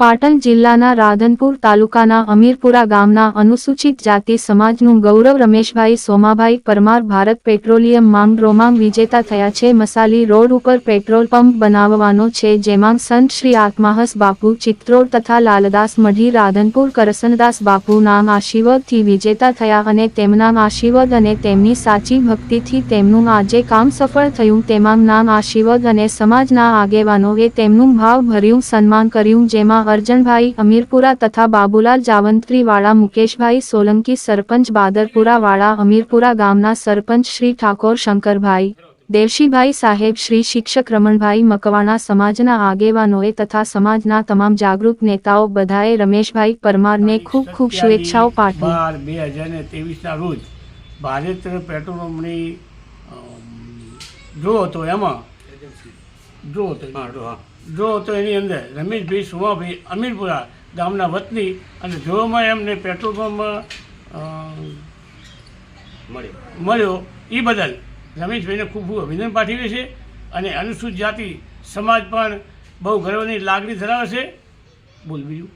પાટણ જિલ્લાના રાધનપુર તાલુકાના અમીરપુરા ગામના અનુસૂચિત જાતિ સમાજનું ગૌરવ રમેશભાઈ સોમાભાઈ પરમાર ભારત પેટ્રોલિયમ માંગ રોમાંગ વિજેતા થયા છે. મસાલી રોડ ઉપર પેટ્રોલ પંપ બનાવવાનો છે જેમાં સંત શ્રી આત્માહસ બાપુ, ચિત્રોડ તથા લાલદાસ મઢી, રાધનપુર કરસનદાસ બાપુ નામ આશીર્વાદથી વિજેતા થયા અને તેમના આશીર્વાદ અને તેમની સાચી ભક્તિથી તેમનું આજે કામ સફળ થયું. તેમાં નામ આશીર્વાદ અને સમાજના આગેવાનોએ તેમનું ભાવભર્યું સન્માન કર્યું, જેમાં અર્જણભાઈ અમીરપુરા તથા બાબુલાલ જાવંત્રીવાળા મુકેશભાઈ સોલંકી સરપંચ બાદરપુરાવાળા અમીરપુરા ગામના સરપંચ શ્રી ઠાકોર શંકરભાઈ દેવશીભાઈ સાહેબ શ્રી શિક્ષક રમણભાઈ મકવાણા સમાજના આગેવાનોએ તથા સમાજના તમામ જાગૃત નેતાઓ બધાએ રમેશભાઈ પરમારને ખૂબ ખૂબ શુભેચ્છાઓ પાઠવી. બે હજાર ને ત્રેવીસના રોજ ભારત પેટ્રોલ પંપની ડ્રો હતો એમાં ડ્રો હતો ડ્રો હતો એની અંદર રમેશભાઈ સુમાભાઈ અમીરપુરા ગામના વતની અને જોવામાં એમને પેટ્રોલ પંપ મળ્યો. મળ્યો. એ બદલ રમેશભાઈને ખૂબ ખૂબ અભિનંદન પાઠવીએ છે અને અનુસૂચિત જાતિ સમાજ પણ બહુ ગર્વની લાગણી ધરાવે છે. બોલ બીજું.